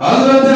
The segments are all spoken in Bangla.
হযরত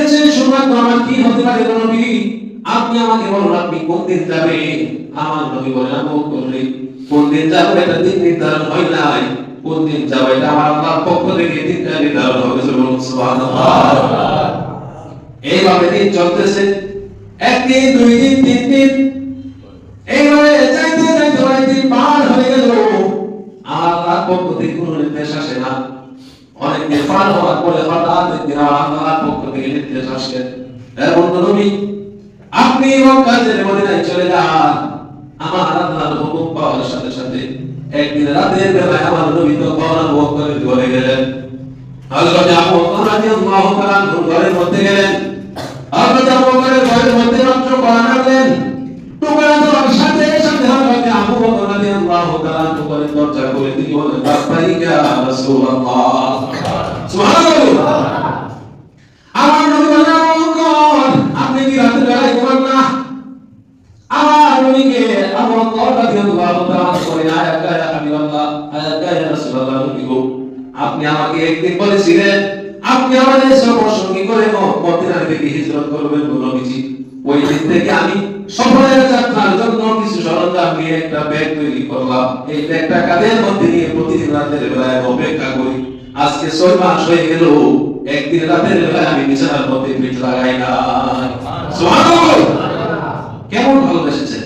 এর চেয়ে সৌভাগ্য আমার কি হতে পারে নবী? আপনি আমাকে বলুন আপনি কোন দিন যাবে আমার নবী বলেন আমি করলে কোন দিন যাব এটা দিন নির্ধারণ হয় নাই। কোন দিন যাব এটা আমার আল্লাহর পক্ষ থেকে দিনটা নির্ধারণ হবে। সুবহানাল্লাহ। এইভাবে দিন চলতেছে। একদিন দুই দিন তিন দিন হওয়ার পরে হঠাৎ একদিন আমার পক্ষ থেকে নির্দেশ আসে হ্যাঁ বন্ধু আপনি মক্কা মদিনায় চলে যান আমার আল্লাহর হুকুম পাওয়ার সাথে সাথে একদিন রাতের বেলায় আমার নবী তো গরম করে ঘরে গেলেন হযরত আবু বকর রাদিয়াল্লাহু তাআলা ঘরের মধ্যে গেলেন হযরত আবু ঘরের মধ্যে মাত্র করা নামলেন আপনি কি রাতের বেলায় ঘুমান আপনি আমাকে একদিন বলেছিলেন, আপনি আমাদের সঙ্গী করে হিজরত করবেন নবীজি। ওই দিন থেকে আমি সফরের যাত্রার জন্য কিছু সরঞ্জাম নিয়ে একটা ব্যাগ তৈরি করলাম। এই ব্যাগটা কাঁধের মধ্যে নিয়ে প্রতিদিন রাতের বেলায় অপেক্ষা করি? আজকে ছয় মাস হয়ে গেল, একদিন রাতের বেলায় আমি বিছানার মধ্যে পিঠ লাগাই না। কেমন ভালোবেসেছে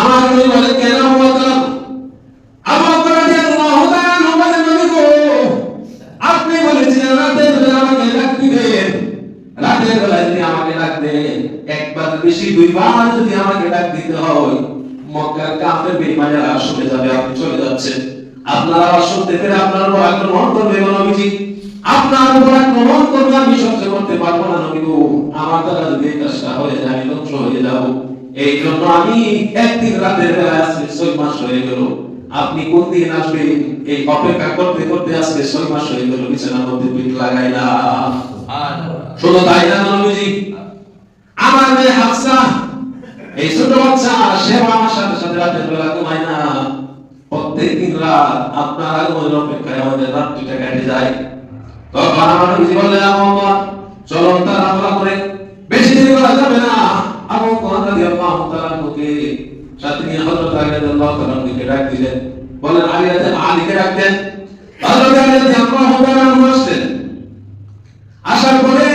আমার কেন বলতাম দুইবার যদি আমাকে ডাক দিতে হয় মক্কার কাফের বেঈমানেরা শুনে যাবে আপনি চলে যাচ্ছেন। আপনারা আবার শুনতে পেরে আপনার উপর আক্রমণ করবে নবীজি আপনার উপর আক্রমণ করবে আমি সহ্য করতে পারব না নবী গো আমার দ্বারা যদি কাজটা হয়ে যায় আমি ধ্বংস হয়ে যাব। এই জন্য আমি একদিন রাতের বেলা আজকে ছয় মাস হয়ে গেল। আপনি কোন দিন আসবেন এই অপেক্ষা করতে করতে আজকে ছয় মাস হয়ে গেল বিছানার মধ্যে পিঠ লাগাই না শুধু তাই না নবীজি আমার মেয়ে হাফসা, এই ছোট বাচ্চা, সে আমার সাথে সাথে রাতের বেলা ঘুমায় না। প্রত্যেক দিন রাত আপনার আগমনের অপেক্ষায় আমাদের রাত্রিটা কেটে যায়। তখন আমার নবীজি বললেন আমার চলো তাড়াহুড়া করে। বেশি দেরি করা যাবে না। আবু বকর রাদিয়াল্লাহু তাআলা কে সাথে নিয়ে হযরত আলী রাদিয়াল্লাহু তাআলা কে ডাক দিলেন। বলেন, আলী রাদিয়াল্লাহু আলীকে ডাক দেন। হযরত আলী রাদিয়াল্লাহু তাআলা আসার পরে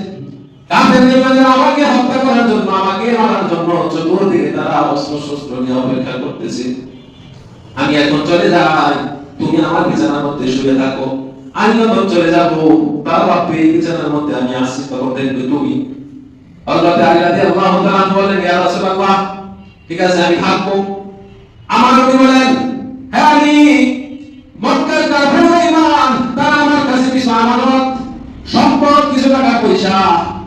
কাফের নেতারা আমাকে হত্যা করার জন্য, আমাকে মারার জন্য চতুর্দিকে তারা অস্ত্র শস্ত্র নিয়ে অপেক্ষা করতেছে। আমি এখন চলে যাই। তুমি আমার বিছানার মধ্যে শুয়ে থাকো। আমি যখন চলে যাব তার বাপে বিছানার মধ্যে আমি আসছি তখন দেখবে তুমি। হযরত আলী রাদিয়াল্লাহু তাআলা বলেন, ইয়া রাসূলুল্লাহ, ঠিক আছে, আমি থাকব। আমার নবী বলেন, হে আলী, মক্কার কাফের ইমান, তারা আমার কাছে কিছু আমানত সম্পদ, কিছু টাকা পয়সা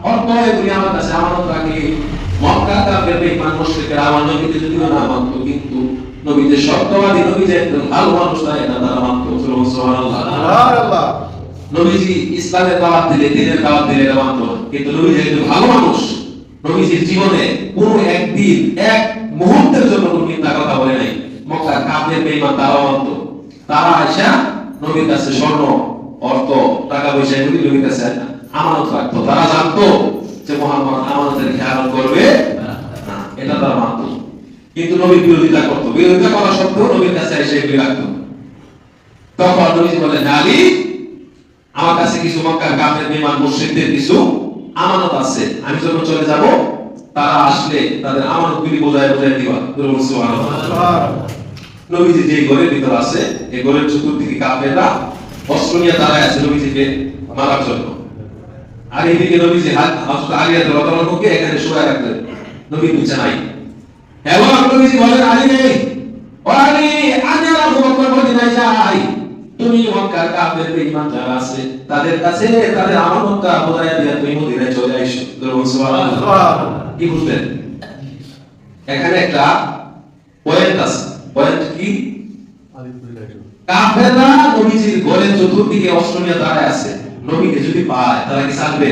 অর্থ এগুলি আমার কাছে আমানত রাখি মক্কা কাফের বেঈমান মুশরিকেরা আমার নবীকে যদিও না মানতো কিন্তু নবী যে সত্যবাদী নবী যে একজন ভালো মানুষ না এটা তারা মানতো। সুবহানাল্লাহ সুবহানাল্লাহ। নবীজি ইসলামের দাওয়াত দিলে দিনের দাওয়াত দিলে এটা মানতো। না। কিন্তু নবীজি একজন ভালো মানুষ। নবীজির জীবনে কোনো একদিন এক মুহূর্তের জন্য কোনো মিথ্যা কথা বলে নাই। মক্কার কাফের বেঈমান তারাও মানতো। তারা আয়সা নবীর কাছে স্বর্ণ অর্থ টাকা পয়সা এগুলি নবীর কাছে আমানত রাখতো তারা জানতো যে মোহাম্মদ আমানতের খেয়াল করবে না। এটা তারা মানতো। কিন্তু নবীর বিরোধিতা করতো। বিরোধিতা করা সত্ত্বেও নবীর কাছে এসে এগুলি রাখতো তখন নবীজি বলেন আলী আমার কাছে কিছু মক্কার কাফের বিমান মুশরিকদের কিছু আমানত আছে। আমি যখন চলে যাব, তারা আসলে তাদের আমানত আমানতগুলি বোঝায় বোঝায় দিবা নবীজি যে ঘরের ভিতর আছে এই ঘরের চতুর্দিকে কাফেররা অস্ত্র নিয়ে দাঁড়ায় আছে নবীজিকে মারার জন্য। আর এইদিকে নবীজি হাত হযরত আলী রাদিয়াল্লাহু এখানে শুয়ে রাখলেন। নবী বিছানায় এবং নবীজি বলেন আলী নেই ও আলী আমি আবু বকর মদিনায় যাই তুমি মক্কার কাফের বেঈমান যারা আছে তাদের কাছে তাদের আমানতটা বোঝায় দিয়ে তুমি মদিনায় চলে আইসো। বলুন সুবহানাল্লাহ। কি বুঝলেন? এখানে একটা পয়েন্ট আছে। পয়েন্ট কি? কাফেররা নবীজির ঘরের চতুর্দিকে অস্ত্র নিয়ে দাঁড়ায় আছে। নবীকে যদি পায় তারা কি ছাড়বে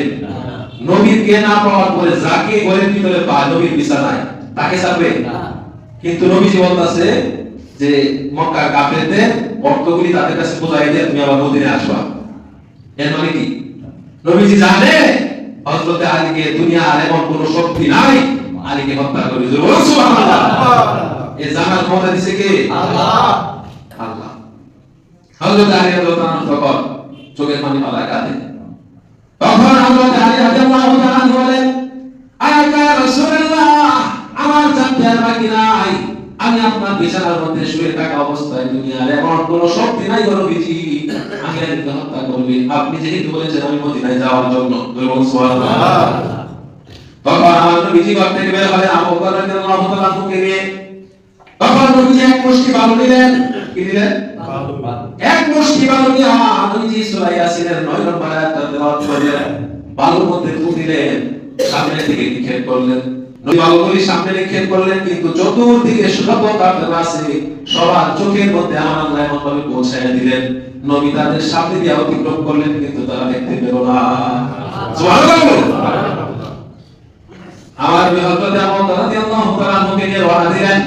নবীকে না পাওয়ার পরে যাকে ঘরের ভিতরে পায় নবীর বিছানায় তাকে ছাড়বে কিন্তু নবীজি বলতাছে যে মক্কা কাফেরদের অর্থগুলি তাদের কাছে বোঝাই দিয়ে তুমি আবার মদিনে আসবা। এর মানে কি? নবীজি জানে হযরতে আলীকে দুনিয়ার এমন কোনো শক্তি নাই। আলীকে হত্যা করে দিবে সুবহানাল্লাহ। এ জানার ক্ষমতা দিছে কে? আল্লাহ। আল্লাহ। হযরত আলী রাদিয়াল্লাহু তাআলা তখন চোখের পানি পালা কাঁদে তখন হযরত আলী রাদিয়াল্লাহু তাআলা বলেন, আয়া রাসূলুল্লাহ, আমার জানতে বাকি নাই। আমি আপনার বিছানার মধ্যে শুয়ে থাকা অবস্থায় দুনিয়ার এমন কোনো শক্তি নাই গো নবীজি আমি আলীকে হত্যা করবে আপনি যেহেতু বলেছেন, আমি মদিনায় যাওয়ার জন্য। বলুন সুবহানাল্লাহ। তখন আমার নবীজি ঘর থেকে বের হয়ে আবু বকর রাদিয়াল্লাহু তাআলা তখন নবীজি এক মুষ্টি বালু নিলেন। কি দিলেন এক মুষ্টি বালু নিয়ে নবীজি সূরা ইয়াসিনের 9 নম্বর আয়াতটা তেলাওয়াত করলেন, বালুর মধ্যে ফু দিলেন সামনে দিকে নিক্ষেপ করলেন। বালুগুলি সামনে নিক্ষেপ করলেন, কিন্তু চতুর্দিকে শত কাফের আছে সবার চোখের মধ্যে আমার আল্লাহ এমন ভাবে পৌঁছায় দিলেন। নবী তাদের সামনে দিয়ে অতিক্রম করলেন, কিন্তু তারা দেখতে পেল না। আমার বিহত্ততে আমল রাদিয়াল্লাহু তাআলা মুখে রওনা দিলেন,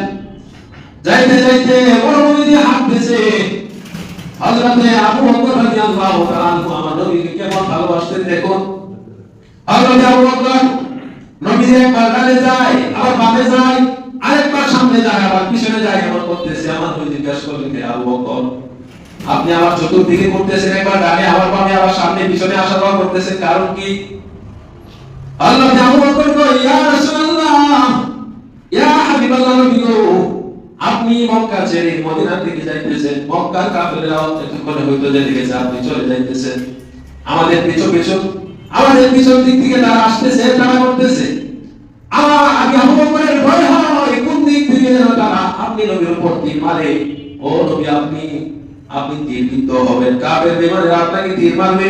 যাইতে যাইতে বড় নবী হাঁটতেছে। হযরতে আবু বকর রাদিয়াল্লাহু তাআলা নবীকে কেমন ভালোবাসতেন দেখুন। হযরতে আবু বকর নবী একবার ডানে যায়, আবার বামে যায়, আরেকবার সামনে যায়, আবার পিছনে যায়, এমন করতেছে। আমার নবী জিজ্ঞাসা করলেন, হে আবু বকর, আপনি আমার চতুর্দিকে করতেছেন একবার ডানে, আবার বামে, আবার সামনে, পিছনে আসা যাওয়া করতেছেন কারণ কি? আল্লাহ আবু বকর কই? ইয়া রাসূলুল্লাহ, ইয়া হাবিবাল্লাহ নবী আপনি মক্কা ছেড়ে মদিনার দিকে যাইতেছেন, মক্কার কাফেররা এতক্ষণে হয়তো যে দেখেছে আপনি চলে যাইতেছেন। আমাদের পিছু পিছু আমাদের পিছন দিক থেকে তারা আসতেছে, তারা করতেছে আমার আমি আবু বকরের ভয় হয় কোন দিক থেকে যেন তারা আপনি নবীর উপর তীর মারে? ও নবী, আপনি আপনি তীর বিদ্ধ হবেন, কাফের বেমানেরা আপনাকে তীর মারবে।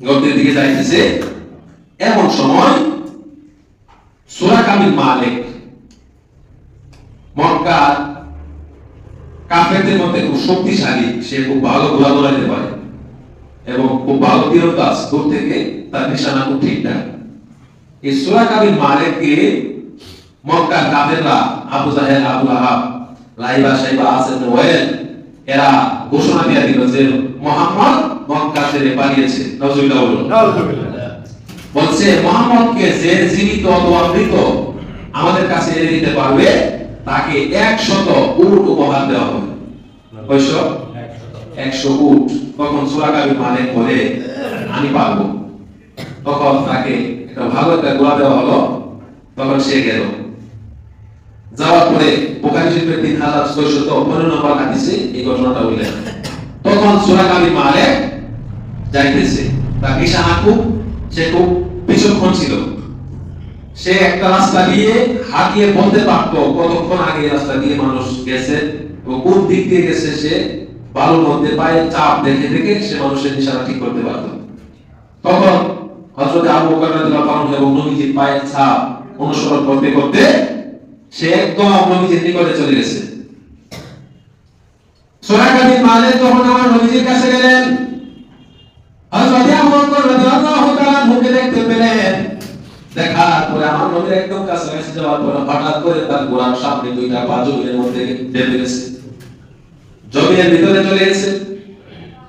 গর্তের দিকে যাইতেছে। এমন সময় সুরা কামিল মালিক মক্কার কাফেরদের মধ্যে খুব শক্তিশালী, সে খুব ভালো ঘোরা দৌড়াইতে পারে এবং খুব ভালো তীরন্দাজ, দূর থেকে তার নিশানা খুব ঠিকঠাক এই সুরা কাবিল মালিককে মক্কার কাফেররা আবু জাহেল, আবু লাহাব, লাইবা, সাইবা আসেন ওয়েল এরা ঘোষণা দিয়ে দিল যে মোহাম্মদ মক্কা ছেড়ে পালিয়েছে। নজরুল্লাহ বলুন বলছে মোহাম্মদকে যে জীবিত অথবা মৃত আমাদের কাছে এনে দিতে পারবে তাকে একশত উট উপহার দেওয়া হবে। কয়শো একশো উট। তখন সুরাকাবি মালিক বলে আমি পারব। তখন তাকে একটা ভালো একটা গোলা দেওয়া হলো। তখন সে গেল। যাওয়ার পরে বোখারি শরীফের তিন হাজার ছয়শত পনেরো নম্বর হাদিসে এই ঘটনাটা উল্লেখ। তখন সুরাকাবি মালেক যাইতেছে। তার নিশানা খুব সে খুব বিচক্ষণ ছিল। সে একটা রাস্তা দিয়ে হাতিয়ে বলতে পারতো, কতক্ষণ আগে রাস্তা দিয়ে মানুষ গেছে এবং কোন দিক দিয়ে গেছে সে বালুর মধ্যে পায়ে চাপ দেখে দেখে সে মানুষের নিশানা ঠিক করতে পারতো। তখন হযরত আবু বকর রাদিয়াল্লাহু আনহু এবং নবীজির পায়ের ছাপ অনুসরণ করতে করতে সে একদম নবীজির নিকটে চলে গেছে। সোহাগা বিন মালিক তখন আমার নবীজির কাছে গেলেন। তার গোড়ার সামনে দুইটা পা জমিনের মধ্যে জমিনের ভিতরে চলে গেছে।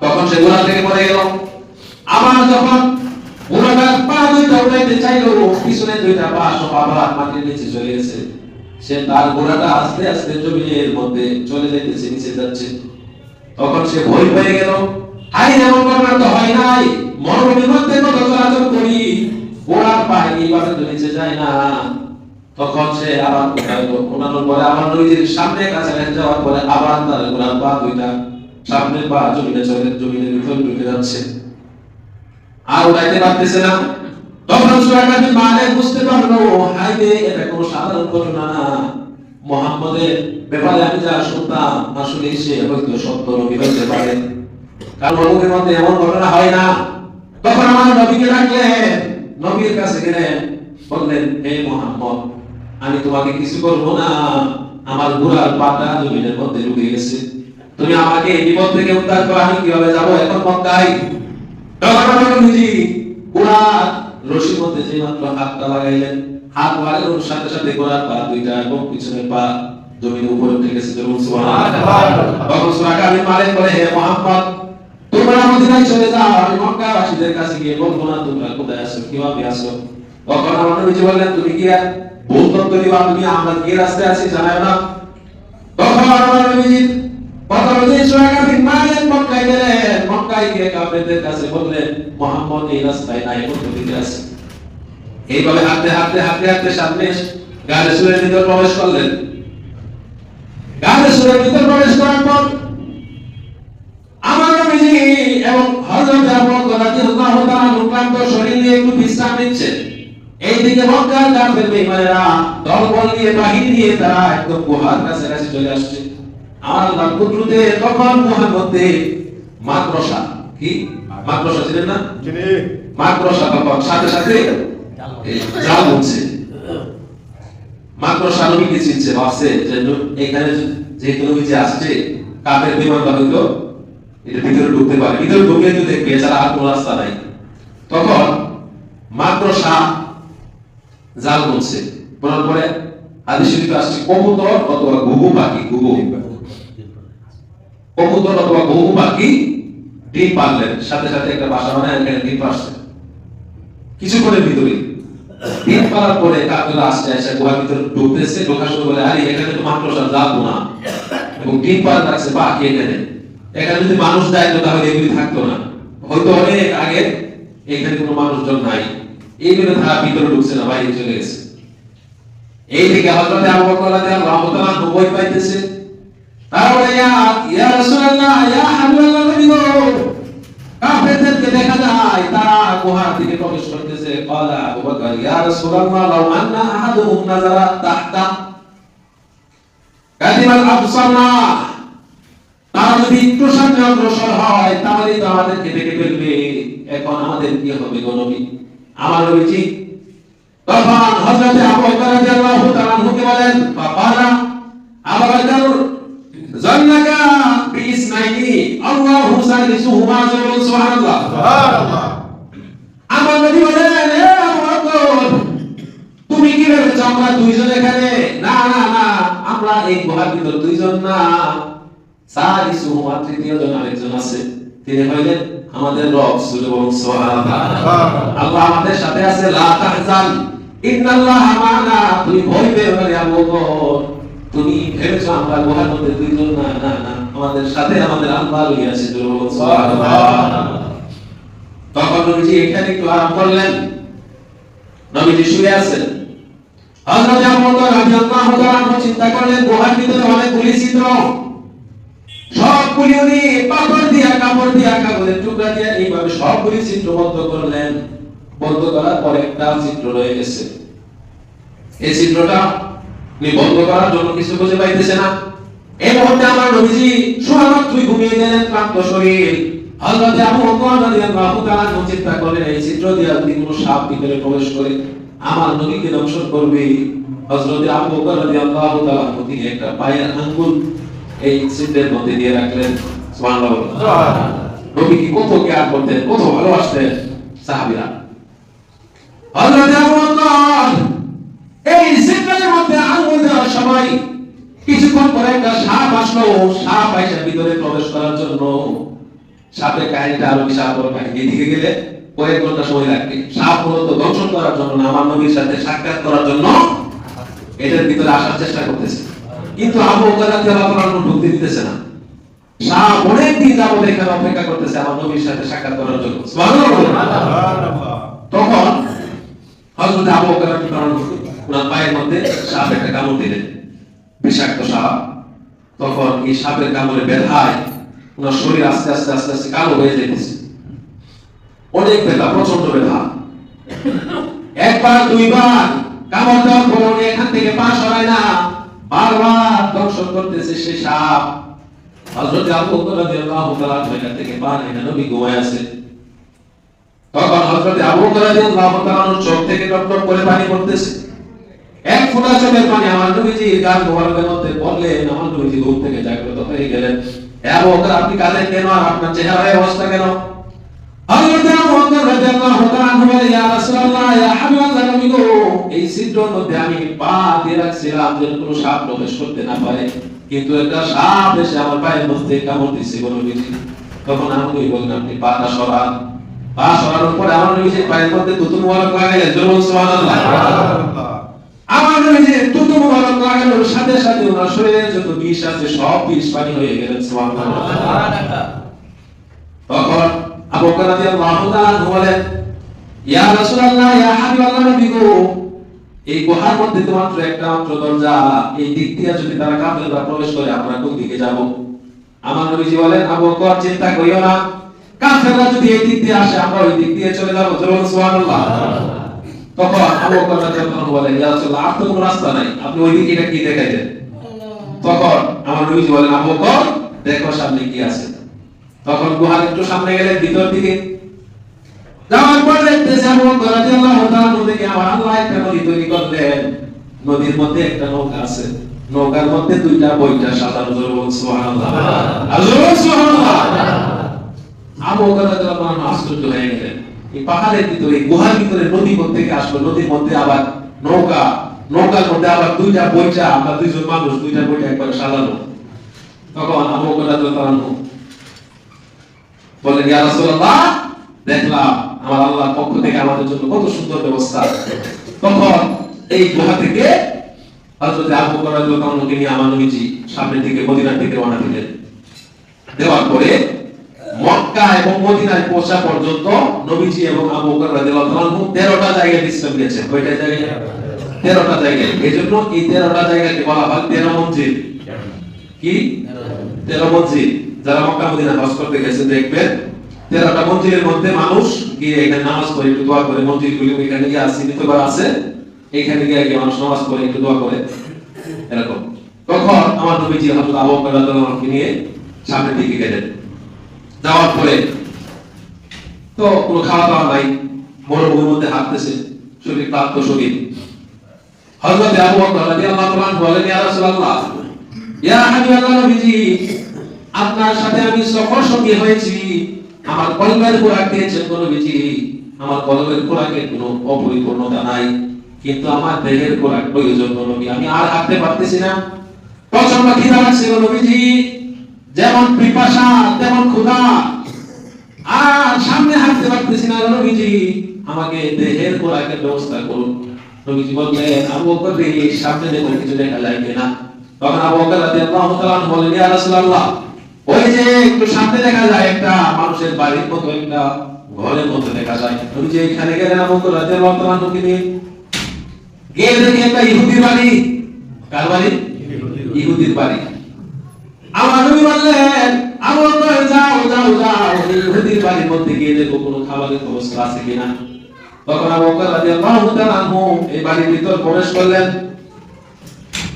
তখন সে গোড়া থেকে পড়ে গেল। আবার যখন গোড়াটার দুইটা উঠাইতে পা সব মাটির নিচে চলে গেছে। সে তার গোড়াটা আস্তে আস্তে জমিনের মধ্যে চলে যাইতেছে, নিচে যাচ্ছে। তখন সে ভয় পেয়ে গেল। করবার তো হয় নাই। চলাচল করি। গোড়ার পায়ে যায় না। তখন সে আবার পরে আবার নদীর সামনে কাছাকাছি যাওয়ার পরে আবার তার পা দুইটা। সামনে পা জমিনে চলে ভিতরে ঢুকে যাচ্ছে। আর পারতেছে না। তখন বুঝতে পারল এটা কোনো সাধারণ ঘটনা না। মোহাম্মদের ব্যাপারে আমি যা শুনতাম আসলে সে হয়তো সত্য নবী হতে পারে। নবীর মধ্যে এমন ঘটনা হয় না। তখন আমার নবীকে ডাকলেন নবীর কাছে গেলেন বললেন হে মোহাম্মদ আমি তোমাকে কিছু করব না। আমার ঘোড়ার পাটা জমিনের মধ্যে ঢুকে গেছে। তুমি আমাকে এই বিপদ থেকে উদ্ধার করো আমি কীভাবে যাব এখন মক্কায় তখন রশির মধ্যে যে মাত্র হাতটা লাগাইলেন হাত লাগানোর সাথে সাথে ঘোড়ার পা দুইটা এবং পিছনের পা জমির উপরে উঠে গেছে। সুবহানাল্লাহ। তখন সুরাকাবি মালিক বলে হে মোহাম্মদ তোমরা চলে আমি কাছে গিয়ে বলব না তোমরা কোথায় আছো আছো তখন আমার বললেন তুমি কি আর তুমি আমরা কি আছি জানাও না। তখন আমার কথা বলতে সুরাকাবি মালিক মক্কায় গেলেন মক্কায় কাফেরদের কাছে এই রাস্তায় নাই এইভাবে সামনে প্রবেশ করলেন গাড়ি সুরের ভিতর প্রবেশ করার পর এবং হযরত আবু রাদিয়াল্লাহু তাআলা শরীর নিয়ে একটু বিশ্রাম নিচ্ছে। এইদিকে মক্কার কাফের বেঈমানেরা দলবল নিয়ে বাহিনী নিয়ে তারা একদম গুহার কাছে কাছে চলে আসছে। আমার আল্লাহর কুদরতে তখন গুহার মধ্যে মাদ্রাসা। কি? মাদ্রাসা ছিলেন না? মাদ্রাসা তখন সাথে সাথে জাল হচ্ছে মাদ্রাসা নবী কি চিনছে? ভাবছে যে এখানে যেহেতু নবী যে আসছে কাপের বিমান এটা ভিতরে ঢুকতে পারে। ভিতরে ঢুকলে তো দেখবে এছাড়া আর কোনো রাস্তা নাই। তখন মাদ্রাসা জাল বলছে। পরে আদি শরীফ আসছে, কবুতর অথবা ঘুঘু পাখি। ঘুঘু। কবুতর অথবা ঘুঘু পাখি ডিম পারলেন সাথে সাথে একটা বাসা বানায়, এখানে ডিম পারছে ভিতরে ডিম পারার পরে কাকরা আসছে, এসে গুহার ভিতরে ঢুকতেছে। ঢোকার সময় বলে, আরে, এখানে তো মাদ্রাসা যাব না এবং ডিম পার রাখছে পাখি এখানে এখানে যদি মানুষ যায় তো তাহলে এগুলি থাকতো না। হয়তো অনেক আগে এখানে কোনো মানুষজন নাই। এইগুলো তারা ভিতরে ঢুকছে না, বাইরে চলে গেছে। এই দিকে হযরত আবু বকর রাদিয়াল্লাহু তাআলা ভয় পাইতেছে। তারা বলে, ইয়া ইয়া রাসূলুল্লাহ, ইয়া হাবিবাল্লাহ নবী গো কাফেরদেরকে দেখা যায়, তারা গুহার দিকে প্রবেশ করতেছে। ক্বালা আবু বকর, ইয়া রাসূলুল্লাহ, লাউ আন্না আহাদুহুম নাযারা তাহতা। কাদিমাল আবসারনা। তারা যদি একটু সামনে অগ্রসর হয় তাহলে তো আমাদেরকে দেখে ফেলবে। এখন আমাদের কি হবে গো আমার নবীজি তখন হযরত আবু বকর রাদিয়াল্লাহু তাআলা বলেন বাবারা আবু বকর জান্নাকা বিইসমাইনি আল্লাহু সালিসুহুমা যুবুন সুবহানাল্লাহ। সুবহানাল্লাহ। আমার নবী বলেন এ আবু বকর তুমি কি ভেবেছো আমরা দুইজন এখানে? না না না আমরা এই গুহার ভিতর দুইজন না। সালিসুহুমা তৃতীয় জন আরেকজন আছে। তিনি হইলেন আমাদের রব সুরে বলুন আল্লাহ আমাদের সাথে আছে লা তাহজান। ইন্নাল্লাহা মা'না তুমি ভয় পেও না রে আবু বকর। তুমি ভেবেছো আমরা গুহার মধ্যে দুইজন না না না আমাদের সাথে আমাদের আল্লাহ রয়ে আছে জোরে তখন নবীজি এখানে একটু আরাম করলেন। নবীজি শুয়ে আছেন। হযরত আবু বকর রাদিয়াল্লাহু তাআলা চিন্তা করলেন গুহার ভিতরে অনেকগুলি ছিদ্র। সবগুলি উনি পাথর দিয়া, কাপড় দিয়া, কাগজের টুকরা দিয়া এইভাবে সবগুলি চিত্র বন্ধ করলেন। বন্ধ করার পর একটা চিত্র রয়ে গেছে। এই চিত্রটা উনি বন্ধ করার জন্য কিছু খুঁজে পাইতেছে না। এই মুহূর্তে আমার নবীজি শোয়ামাত্রই ঘুমিয়ে গেলেন ক্লান্ত শরীর। হযরত আবু বকর রাদিয়াল্লাহু তাআলা চিন্তা করলেন, এই চিত্র দিয়া যদি কোনো সাপ ভিতরে প্রবেশ করে, আমার নবীকে দংশন করবে। হযরত আবু বকর রাদিয়াল্লাহু তাআলা তিনি একটা পায়ের আঙ্গুল এই চিত্রের মধ্যে দিয়ে রাখলেন নবী কি কত করতেন কত ভালোবাসতেন সাহাবীরা। এই চিত্রের মধ্যে আঙ্গুল দেওয়ার সময় কিছুক্ষণ পরে একটা সাপ আসলো সাপ আইসা ভিতরে প্রবেশ করার জন্য। সাপের কাহিনীটা আরও বিশাল বড় কাহিনী এদিকে গেলে কয়েক ঘণ্টা সময় লাগবে। সাপ মূলত দংশন করার জন্য আমার নবীর সাথে সাক্ষাৎ করার জন্য এটার ভিতরে আসার চেষ্টা করতেছে। কিন্তু আবু দিতেছে না? অপেক্ষা করতেছে আমার নবীর সাথে সাক্ষাৎ করার জন্য। সুবহানাল্লাহ। তখন হযরত আবু পায়ের মধ্যে একটা দিলেন। তখন এই সাপের কামড়ে ব্যথায় ওনার শরীর আস্তে আস্তে আস্তে আস্তে কালো হয়ে যেতেছে। অনেক ব্যথা প্রচণ্ড ব্যথা। একবার, দুইবার কামড় দেওয়ার পর এখান থেকে পা সরায় না। বারবার দংশন করতেছে সে সাপ। হযরত আবু বকর রাদিয়াল্লাহু তাআলা থেকে নবী ঘুমায় আছে তখন হযরত আবু বকর রাদিয়াল্লাহু চোখ থেকে করে পানি পড়তেছে। এক ফোঁটা চোখের পানি আমার নবীজি গান মধ্যে আমার নবীজি ঘুম থেকে জাগ্রত হয়ে গেলেন। আবু বকর, আপনি কাঁদেন কেন? আর আপনার চেহারার অবস্থা কেন? এই ছিদ্রের মধ্যে আমি পা দিয়ে রাখছিলাম যেন কোনো সাপ প্রবেশ করতে না পারে। কিন্তু একটা সাপ এসে আমার পায়ের মধ্যে কামড় দিছে গো নবীজি তখন আমি বললাম আপনি পাটা সরান। পা সরানোর পরে আমার নবীজি পায়ের মধ্যে দুটো মোবারক লাগাইলেন জোরে সুবহানাল্লাহ। আমার নবীজি দুটো মোবারক লাগানোর সাথে সাথে ওনার শরীরে যত বিষ আছে সব বিষ পানি হয়ে গেলেন সুবহানাল্লাহ। তখন আবু বকর রাদিয়াল্লাহু তাআলা বলেন ইয়া রাসূলুল্লাহ ইয়া হাবিবাল্লাহ নবী গো এই গুহার মধ্যে তো মাত্র একটা মাত্র দরজা এই দিক দিয়ে যদি তারা কাফেররা প্রবেশ করে আমরা কোন দিকে যাব? আমার নবীজি বলেন আবু বকর চিন্তা করিও না। কাফেররা যদি এই দিক দিয়ে আসে আমরা ওই দিক দিয়ে চলে যাব। সুবহানাল্লাহ। তখন আবু বকর রাদিয়াল্লাহু বলেন ইয়া রাসূলুল্লাহ আর তো কোনো রাস্তা নাই। আপনি ওই দিকে এটা কি দেখাইলেন? তখন আমার নবীজি বলেন আবু বকর দেখো সামনে কি আছে। তখন গুহার একটু সামনে গেলে ভিতর দিকে। যাওয়ার পর দেখতেছে আবু বকর রাদিয়াল্লাহু তাআলা নদীকে আমার আল্লাহ একটা নদী তৈরি করলেন। নদীর মধ্যে একটা নৌকা আছে। নৌকার মধ্যে দুইটা বইটা সাজানো জোরে বলুন, সুবহানাল্লাহ। আল্লাহু সুবহানাল্লাহ। আবু বকর রাদিয়াল্লাহু আনহু আশ্চর্য হয়ে গেলেন। এই পাহাড়ের ভিতরে গুহার ভিতরে নদী মধ্যে থেকে আসলো? নদীর মধ্যে আবার নৌকা, নৌকার মধ্যে আবার দুইটা বইটা, আমরা দুইজন মানুষ, দুইটা বইটা একবার সাজানো। তখন আবু বকর রাদিয়াল্লাহু আনহু রাসূলুল্লাহ, দেখলাম আমার আল্লাহর পক্ষ থেকে আমাদের জন্য কত সুন্দর ব্যবস্থা। তখন এই গুহা থেকে আমার নবীজি সামনের দিকে দেওয়ার পরে এবং পর্যন্ত এবং আবু বকর রাদিয়াল্লাহু আনহু 13টা জায়গায় বিশ্রাম জায়গায়? 13টা জায়গায়। এজন্য এই 13টা জায়গাকে বলা 13 মসজিদ কি? 13 মসজিদ যারা মক্কা মদিনা হজ করতে গেছেন দেখবেন তেরোটা মন্দিরের মধ্যে মানুষ গিয়ে এখানে নামাজ পড়ে, একটু দোয়া করে, মন্দিরগুলি এখানে গিয়ে চিহ্নিত করা আছে এখানে গিয়ে গিয়ে মানুষ নামাজ পড়ে, একটু দোয়া করে। এরকম। তখন আমার নবীজি হযরত আবু বকর রাদিয়াল্লাহু নিয়ে সামনের দিকে গেলেন। যাওয়ার পরে, তো কোনো খাওয়া দাওয়া নাই, মরুভূমির মধ্যে হাঁটতেছে, শরীর ক্লান্ত শরীর। হযরত আবু বকর বলেন, ইয়া রাসূলুল্লাহ, ইয়া হাবিবাল্লাহ নবীজি আপনার সাথে আমি সফর সঙ্গী হয়েছি। আমার কলমের খোরাক দিয়েছেন কোনো বিজি আমার কলমের খোরাকের কোনো অপরিপূর্ণতা নাই। কিন্তু আমার দেহের খোরাক প্রয়োজন নবী আমি আর হাঁটতে পারতেছি না। প্রচণ্ড খিদা লাগছে নবীজি যেমন পিপাসা, তেমন ক্ষুধা। আর সামনে হাঁটতে পারতেছি না নবীজি আমাকে দেহের খোরাকের ব্যবস্থা করুন। নবীজি বললেন, আবু বকর সামনে দেখো কিছু দেখা যায় কিনা? তখন আবু বকর রাদিয়াল্লাহু তাআলা বললেন, ইয়া রাসূলুল্লাহ ওই যে একটু সামনে দেখা যায় একটা মানুষের বাড়ির মতো, একটা ঘরের মতো দেখা যায়। তুমি যে এখানে রাদিয়াল্লাহু তাআলা নিয়ে গিয়ে দেখি একটা ইহুদির বাড়ি। কার বাড়ি? ইহুদির বাড়ি। আমার নবী বললেন আমার যাও যাও যাও ইহুদির বাড়ির মধ্যে গিয়ে দেখো কোনো খাবারের ব্যবস্থা আছে কিনা। তখন আবু বকর রাদিয়াল্লাহু তাআলা আনহু এই বাড়ির ভিতর প্রবেশ করলেন।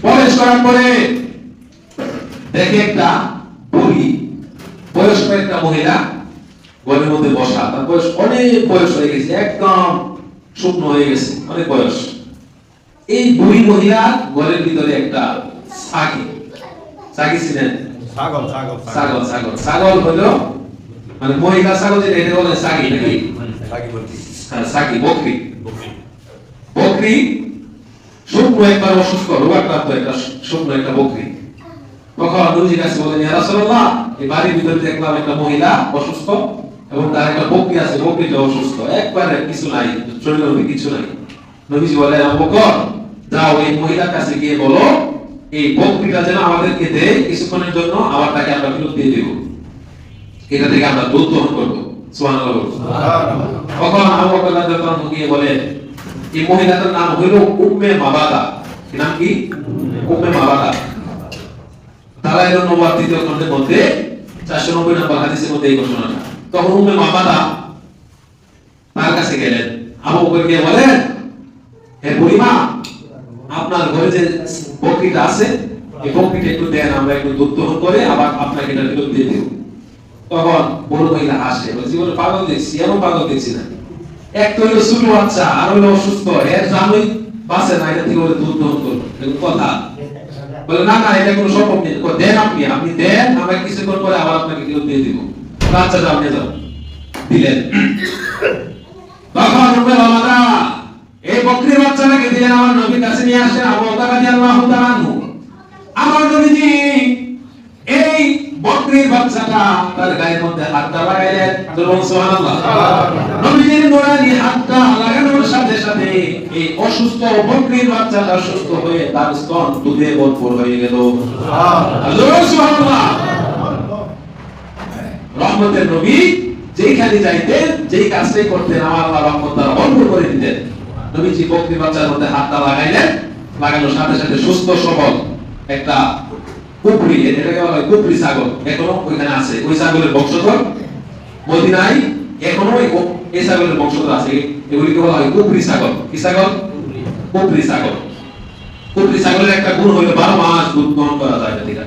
প্রবেশ করার পরে দেখে একটা বুড়ি বয়স্ক একটা মহিলা ঘরের মধ্যে বসা তার বয়স অনেক বয়স হয়ে গেছে একদম শুকনো হয়ে গেছে অনেক বয়স। এই বুড়ি মহিলা ঘরের ভিতরে একটা সাকি সাকি ছিলেন? ছাগল ছাগল ছাগল। ছাগল ছাগল। হলো মানে মহিলা ছাগল যেটা এটা বলে সাকি নাকি? ছাগি বলছি হ্যাঁ, সাকি বকরি। বকরি শুকনো একবার অসুস্থ রোগাক্রান্ত একটা শুকনো একটা বকরি। তখন কাছে বলেন ইয়া রাসূলুল্লাহ এই বাড়ির ভিতরে দেখলাম একটা মহিলা অসুস্থ এবং তার একটা বকরি আছে বকরিটা অসুস্থ। একবারে কিছু নাই শরীরের মধ্যে কিছু নাই। নবীজি বলেন বকর যাও এই মহিলার কাছে গিয়ে বলো এই বকরিটা যেন আমাদেরকে দেয় কিছুক্ষণের জন্য আবার তাকে আমরা ফেরত দিয়ে দেব। এটা থেকে আমরা দুধ দহন করব। তখন আবু বকর রাদিয়াল্লাহু গিয়ে বলে এই মহিলাটার নাম হইল উম্মে মাবাদা। কি নাম কি? উম্মে মাবাদা। তারা এর নবুয়াত দ্বিতীয় খণ্ডের মধ্যে 490 নম্বর হাদিসের মধ্যে এই ঘোষণাটা তখন উম্মে মাবাদা তার কাছে গেলেন। আবু বকর গিয়ে বলেন, হে বুড়িমা, আপনার ঘরে যে বকরিটা আছে, এই বকরিটা একটু দেন, আমরা একটু দুধ দহন করে আবার আপনাকে এটা ফেরত দিয়ে দেব। তখন বড় মহিলা বলে, জীবনে পাগল দেখছি, এমন পাগল দেখছি না। এক তো হইল ছোট বাচ্চা, আর হইল অসুস্থ, এর জানোই বাসে না, এটা থেকে দুধ দহন করব। কথা। বলে, না না, এটা কোনো সম্ভব নেই। দেন আপনি আপনি দেন আমরা কিছুক্ষণ পরে আবার আপনাকে ফেরত দিয়ে দিব। আচ্ছা যাও, নিয়ে যাও। দিলেন। তখন রুবেল মামাদা এই বকরি বাচ্চাটাকে দিলেন আমার নবীর কাছে নিয়ে আসেন, আবু বকর তাআলা আমার নবীজি এই বকরির বাচ্চাটা তার গায়ের মধ্যে হাতটা লাগাইলেন। বলুন সুবহানাল্লাহ। নবীজির নোরানি হাতটা লাগানোর সাথে সাথে এই অসুস্থ বকরির বাচ্চাটা সুস্থ হয়ে তার স্তন দুধে ভরপুর হয়ে গেল। আল্লাহু সুবহানাল্লাহ। রহমতের নবী যেইখানে যাইতেন, যেই কাজটাই করতেন আমার আল্লাহ রহমত দ্বারা ভরপুর করে দিতেন। নবীজি বকরি বাচ্চার মধ্যে হাতটা লাগাইলেন। লাগানোর সাথে সাথে সুস্থ সবল একটা কুপরি এটাকে বলা হয় কুপরি ছাগল এখনও ওইখানে আছে। ওই ছাগলের বংশধর মদিনায় এখনও ওই এই ছাগলের বংশধর আছে। এগুলিকে বলা হয় কুপরি ছাগল কি ছাগল কুপরি ছাগল কুপরি ছাগলের একটা গুণ হলো বারো মাস দুধ গ্রহণ করা যায় এটা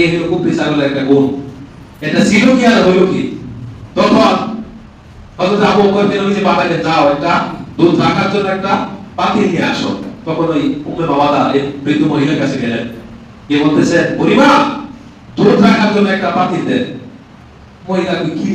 এই হলো কুপরি ছাগলের একটা গুণ। এটা ছিল কি আর হলো কি? তখন হযরত আবু বকর নবী যে বাবাকে যাও, একটা দুধ রাখার জন্য একটা পাতিল নিয়ে আসো। তখন ওই উম্মে বাবাদা এই বৃদ্ধ মহিলার কাছে গেলেন। কে বলতেছে? বুড়িমা দুধ রাখার জন্য একটা পাঠিয়ে দেন। মহিলা কি